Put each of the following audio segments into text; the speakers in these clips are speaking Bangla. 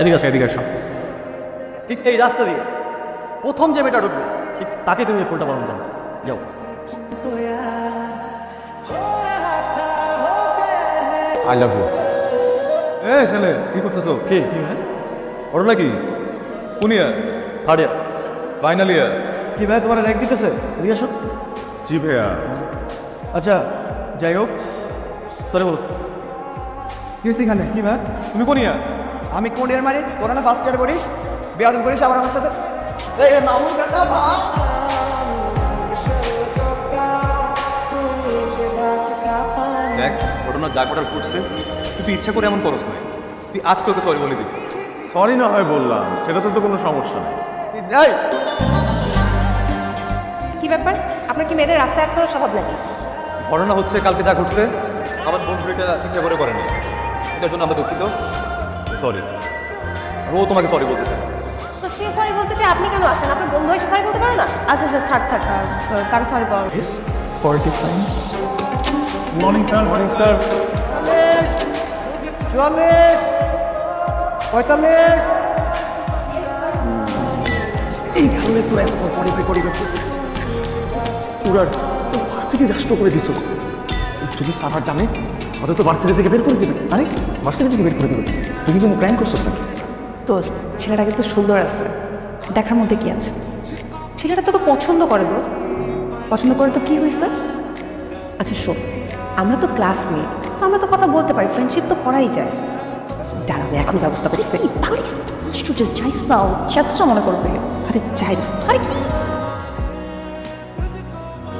এদিকে আসো এদিকে আসো। ঠিক এই রাস্তা দিয়ে। প্রথম যে মেয়েটা ঢুকবে ঠিক তাকে তুমি ফুলটা পালন করো। যাও। আই লাভ ইউ এ ছেলে কি করতেছো? কে? কি হ্যাঁ ওর নাকি কোন ইয়ার? থার্ড ইয়ার ফাইনাল ইয়ার কি ভাই তোমার র্যাঙ্ক দিতেছে? এদিকে আসো। জি ভাইয়া। আচ্ছা যাই হোক। সরি বলো। কি হয়েছে এখানে? কি ভাই তুমি কোন ইয়ার? আমি কোন ইয়ার মারিস তোরা না ফার্স্ট ইয়ার করিস? বেয়াদম করিস আবার আমার সাথে? এই মামুন ভাই! দেখ ঘটনা যা ঘটছে তুই তুই ইচ্ছা করে এমন করস না তুই আজকে ওকে সরি বলে দিবি। সরি না হয় বললাম সেটা তো কোনো সমস্যা নেই। এই কি ব্যাপার? আপনার কি মেয়েদের রাস্তায় আটকানোর স্বভাব নাকি? ঘটনা হচ্ছে কালকে যা ঘটছে আমার বন্ধু এটা ইচ্ছা করে করেনি। এটার জন্য আমরা দুঃখিত। সরি আর ও তোমাকে সরি বলতে চায় তো সে সরি বলতে চাই আপনি কেন আসছেন? আপনার বন্ধু এসে সরি বলতে পারে না? আচ্ছা আচ্ছা থাক থাক আহ, কারও সরি বল। মর্নিং স্যার মর্নিং স্যার চুয়াল্লিশ পঁয়তাল্লিশ। এই কারণে তোরা এত পরে পরে তোরা ভার্সিটি রাষ্ট্র করে দিছ? যদি সারা জানে ওদের তো ভার্সিটি থেকে বের করে দেবে। আরে ভার্সিটি থেকে বের করে দেবে। তুই কি কোনো প্ল্যান করছিস নাকি? দোস্ত ছেলেটা কিন্তু সুন্দর আছে। দেখার মধ্যে কি আছে? ছেলেটা তোকে পছন্দ করে তো পছন্দ করে তো কি হয়েছে? আচ্ছা শোন আমরা তো ক্লাসমেট আমরা তো কথা বলতে পারি ফ্রেন্ডশিপ তো করাই যায়। দাঁড়া যায় এখন ব্যবস্থা করি। স্টুডেন্ট চাইস না চেষ্টা মনে করবে। আরে যাই না। আরে কি?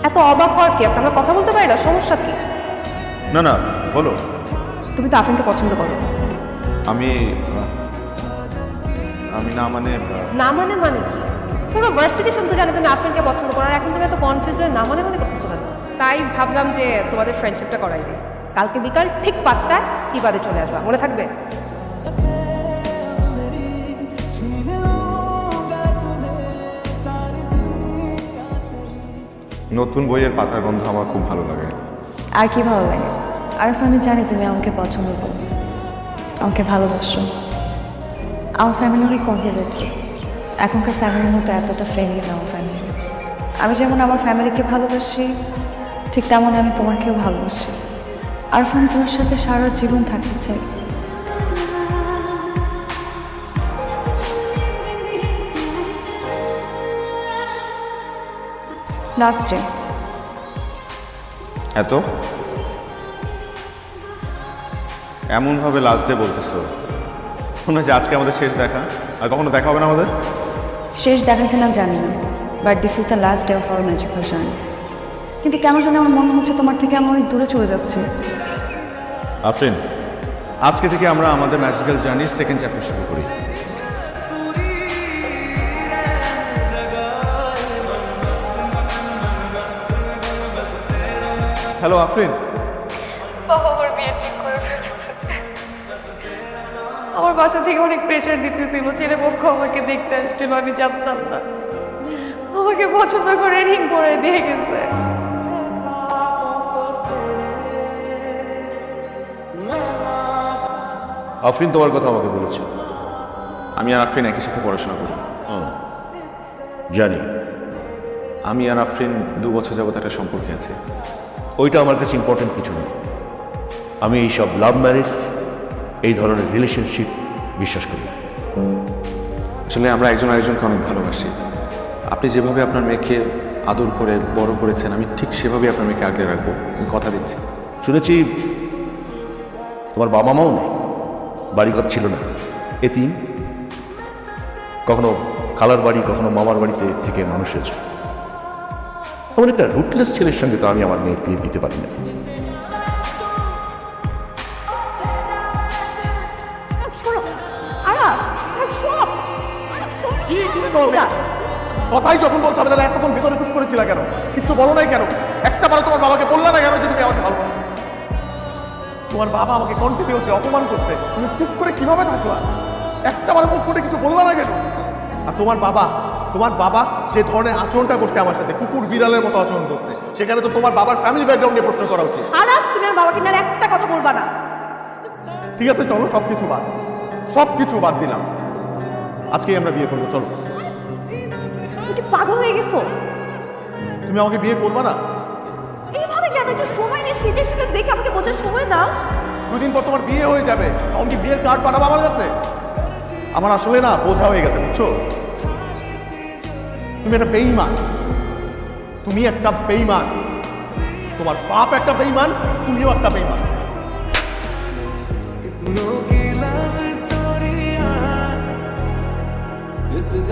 এত অবাক হওয়ার কি আছে? আমরা কথা বলতে পারি না সমস্যা কি? না না বলো। তুমি তো আফরিনকে পছন্দ করো। আমি আমি না মানে না মানে মানে কি? পুরো ভার্সিটি শুনতে জানো তুমি আফরিনকে পছন্দ করো আর এখন তুমি এত কনফিউজ হয়ে না মানে মানে করতেছো কেন? তাই ভাবলাম যে তোমাদের ফ্রেন্ডশিপটা করাই দিই। কালকে বিকাল ঠিক পাঁচটায় তিবাদে চলে আসবা মনে থাকবে? নতুন বইয়ের পাতার গন্ধ আমার খুব ভালো লাগে। আর কি ভালো লাগে? আর আমি জানি তুমি আমাকে পছন্দ করো। আমাকে ভালোবাসো। আমার ফ্যামিলি অনেক কনজারভেটিভ এখনকার ফ্যামিলির মতো এতটা ফ্রেন্ডলি না আমার ফ্যামিলি আমি যেমন আমার ফ্যামিলিকে ভালোবাসি, ঠিক তেমন আমি তোমাকেও ভালোবাসি। আর আমি তোমার সাথে সারা জীবন থাকতে চাই। লাস্ট ডে এত? এমনভাবে লাস্ট ডে বলতেছো। মনে হচ্ছে আজকে আমাদের শেষ দেখা। আর কখনো দেখা হবে না আমাদের? শেষ দেখা কিনা জানি না but this is the last day of our magical journey কিন্তু কেন জানি আমার মনে হচ্ছে তোমার থেকে আমি অনেক দূরে চলে যাচ্ছি। আফরিন আজকে থেকে আমরা আমাদের ম্যাজিক্যাল জার্নির সেকেন্ড চ্যাপ্টার শুরু করি। হ্যালো আফরিন বাবা আমার বিয়ে ঠিক করে ফেলছে। আমার বাসা থেকে অনেক প্রেশার দিতেছিল ছেলে পক্ষ আমাকে দেখতে আসছিল আমি জানতাম না। আমাকে পছন্দ করে রিং করে দিয়ে গেছে। আফরিন তোমার কথা আমাকে বলেছে। আমি আর আফরিন একই সাথে পড়াশোনা করি। জানি। আমি আর আফরিন দু বছর যাবত একটা সম্পর্কে আছে। ওইটা আমার কাছে ইম্পর্টেন্ট কিছু না। আমি এই সব লাভ ম্যারেজ এই ধরনের রিলেশনশিপ বিশ্বাস করি। আসলে আমরা একজন আরেকজনকে অনেক ভালোবাসি। আপনি যেভাবে আপনার মেয়েকে আদর করে বড় করেছেন আমি ঠিক সেভাবে আপনার মেয়েকে আগলে রাখব। কথা দিচ্ছি। শুনেছি তোমার বাবা মাও নেই বাড়িঘর ছিল না। এতিম কখনো খালার বাড়ি কখনো মামার বাড়িতে থেকে মানুষ হয়েছে। এমন একটা রুটলেস ছেলের সঙ্গে তো আমি আমার মেয়ের বিয়ে দিতে পারি না। কথাই যখন বলছো আমাদের এতক্ষণ ভিতরে চুপ করেছিল কেন? কিচ্ছু বলো নাই কেন? একটা বার তোমার বাবাকে বললা না কেন যে তুমি আমাকে ভালোবাসো? তোমার বাবা আমাকে কন্টিনিউসলি অপমান করছে। তুমি চুপ করে কীভাবে থাকলা? একটা বারো মুখ করে কিছু বললা না কেন? আর তোমার বাবা তোমার বাবা যে ধরনের আচরণটা করছে আমার সাথে কুকুর বিড়ালের মতো আচরণ করছে সেখানে তো তোমার বাবার ফ্যামিলি ব্যাকগ্রাউন্ড নিয়ে প্রশ্ন করা উচিত। আরাস তুমি আর বাবাকে নিয়ে একটা কথা বলবা না। ঠিক আছে চলো সব কিছু বাদ। সব কিছু বাদ দিলাম। আজকেই আমরা বিয়ে করব চলো। তুমি কি পাগল হয়ে গেছো? তুমি আমাকে বিয়ে করবে না? এইভাবে কেন একটু সময় নিয়ে সিচুয়েশনটা দেখে আমাকে বোঝার সময় দাও। দুদিন পর তোমার বিয়ে হয়ে যাবে তখন কি বিয়ের কার্ড পাঠাবো আমার কাছে? আমার আসলে না বোঝা হয়ে গেছে বুঝছ? তুমি একটা বেঈমান তুমি একটা বেঈমান তোমার বাপ একটা বেঈমান তুমিও একটা বেঈমান This is